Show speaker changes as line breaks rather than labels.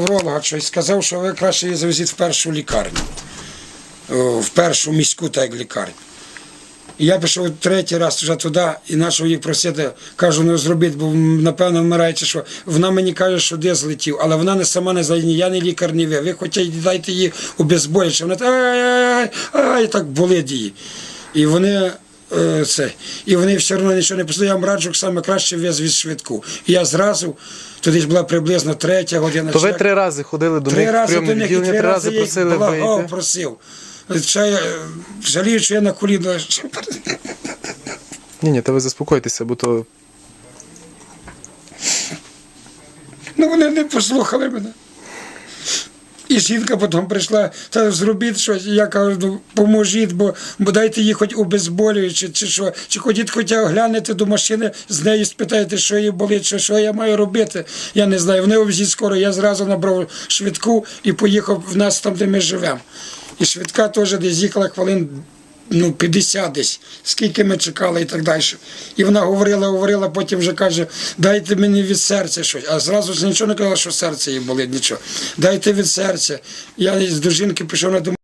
Невролога щось сказав, що ви краще її завезіть в першу лікарню, в першу міську так лікарню. І я пішов третій раз вже туди і почав їх просити, кажу, ну зробіть, бо напевно вмирає чи що. Вона мені каже, що де злетів, але вона не сама не ні я не лікар, ні ви. Ви хоча й дайте їй обезболююче. Вона так, ай-ай-ай, ай, так болить її. І вони. Е, Це. І вони все одно нічого не писали. Я вам раджу саме краще визвіть швидку. І я зразу, тоді ж була приблизно третя година.
То ви три рази ходили до
Три
них в
рази до них і три
три
рази
просили
благав,
вийти.
просив. Ще я, е, жалію, що я на коліно.
Ні, ні, та ви заспокойтеся, бо то
Ну вони не послухали мене. І жінка потім прийшла, та зробіть щось. Я кажу, ну поможіть, бо, бо дайте їй хоч обезболюючи, чи що. Чи ходіть хоча оглянете до машини, з нею спитайте, що їй болить, що, що я маю робити. Я не знаю. Вони обзі скоро. Я зразу набрав швидку і поїхав в нас там, де ми живемо. І швидка теж десь їхала хвилин. Ну, 50 десь, скільки ми чекали і так далі. І вона говорила, говорила, потім вже каже, дайте мені від серця щось. А зразу ж нічого не казала, що серце їй болить, нічого. Дайте від серця. Я до жінки пішов на